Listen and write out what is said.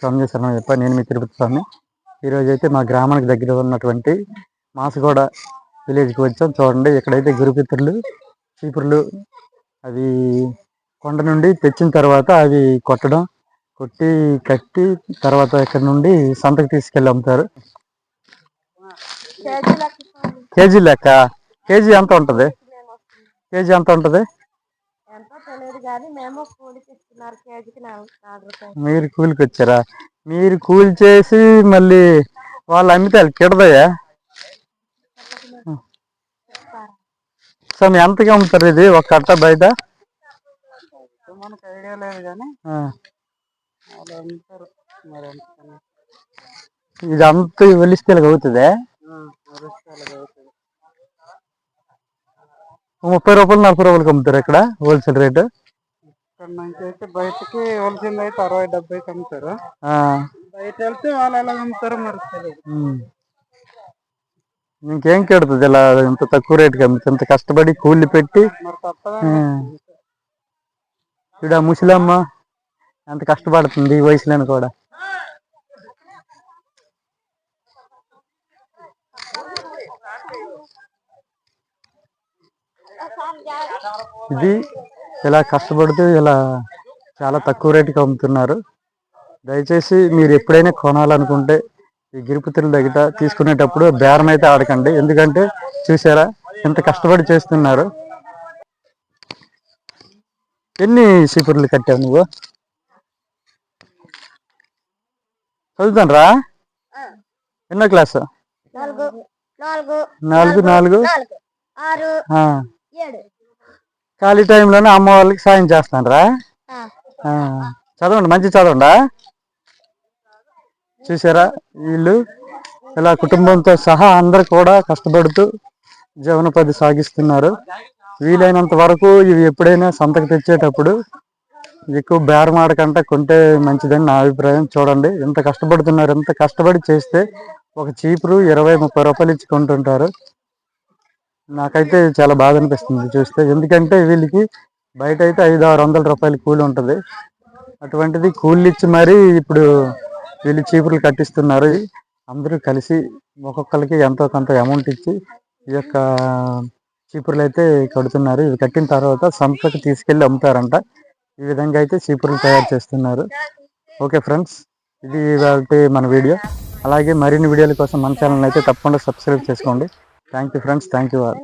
స్వామి శరణం చెప్ప నేను మీ తిరుపతి స్వామి. ఈరోజు అయితే మా గ్రామానికి దగ్గర ఉన్నటువంటి మాసగూడ విలేజ్కి వచ్చాం. చూడండి ఇక్కడైతే గురుపిత్రులు చీపుర్లు అవి కొండ నుండి తెచ్చిన తర్వాత అవి కొట్టడం కొట్టి కట్టి తర్వాత ఇక్కడ నుండి సంతకు తీసుకెళ్ళి అమ్ముతారు. కేజీ లెక్క? కేజీ ఎంత ఉంటుంది? కేజీ ఎంత ఉంటుంది? కానీ మేము కూలికి ఇస్తున్నారు కేజీకి నాలుగు నాలుగు రూపాయలు. మీరు కూలికి వచ్చారా మీరు కూలి చేసి మళ్ళీ వాళ్ళు అమ్మితే వాళ్ళకి కిడదయ్యా సో మీ ఎంతకి అమ్ముతారు ఇది? ఒక కట్ట బయట? మనకు ఐడియా లేదు కానీ ఇది అంత వెలిస్తే అవుతుంది ముప్పై రూపాయలు నలభై రూపాయలకి అమ్ముతారు ఇక్కడ? Wholesale rate? నుంచి అయితే బయటకి హోల్సేల్ అయితే అరవై డెబ్బైకి అమ్ముతారు బయట వెళ్తే వాళ్ళు ఎలా అమ్ముతారో మరి తెలియదు. ఇంకేం కెడుతుంది ఇలా ఇంత తక్కువ రేటుకి అమ్మితే ఇంత కష్టపడి కూలి పెట్టి? తప్పదా ఆ. ముసలమ్మ ఎంత కష్టపడుతుంది ఈ వయసులోని కూడా. ఇది ఇలా కష్టపడుతూ ఇలా చాలా తక్కువ రేటుకి అమ్ముతున్నారు. దయచేసి మీరు ఎప్పుడైనా కొనాలనుకుంటే ఈ గిరిపుత్రుల దగ్గర తీసుకునేటప్పుడు బేరం అయితే ఆడకండి. ఎందుకంటే చూసారా ఎంత కష్టపడి చేస్తున్నారు. ఎన్ని సీపుర్లు కట్టావు నువ్వు? చదువుతాను రా ఎన్నో క్లాసు? నాలుగు. నాలుగు. ఆరు. ఖాళీ టైంలోనే అమ్మ వాళ్ళకి సాయం చేస్తాను రా ఆ, చదవండి మంచి చదవండా? చూసారా వీళ్ళు ఇలా కుటుంబంతో సహా అందరు కూడా కష్టపడుతూ జీవనోపాధి సాగిస్తున్నారు. వీలైనంత వరకు ఇవి ఎప్పుడైనా సంతకు తెచ్చేటప్పుడు ఎక్కువ బేరం ఆడకంటే కొంటే మంచిదని నా అభిప్రాయం. చూడండి ఎంత కష్టపడుతున్నారు ఎంత కష్టపడి చేస్తే ఒక చీపురు ఇరవై ముప్పై రూపాయలు ఇచ్చి కొంటుంటారు. నాకైతే చాలా బాధ అనిపిస్తుంది చూస్తే. ఎందుకంటే వీళ్ళకి బయట అయితే ఐదు ఆరు వందల రూపాయలు కూలి ఉంటుంది. అటువంటిది కూలి ఇచ్చి మరీ ఇప్పుడు వీళ్ళు చీపుర్లు కట్టిస్తున్నారు. అందరూ కలిసి ఒక్కొక్కరికి ఎంతో కొంత అమౌంట్ ఇచ్చి ఈ యొక్క చీపుర్లు అయితే కడుతున్నారు. ఇవి కట్టిన తర్వాత సంతకు తీసుకెళ్ళి అమ్ముతారంట. ఈ విధంగా అయితే చీపుర్లు తయారు చేస్తున్నారు. ఓకే ఫ్రెండ్స్ ఇది ఇవాల్టి మన వీడియో. అలాగే మరిన్ని వీడియోల కోసం మన ఛానల్ అయితే తప్పకుండా సబ్స్క్రైబ్ చేసుకోండి. Thank you, friends. Thank you all.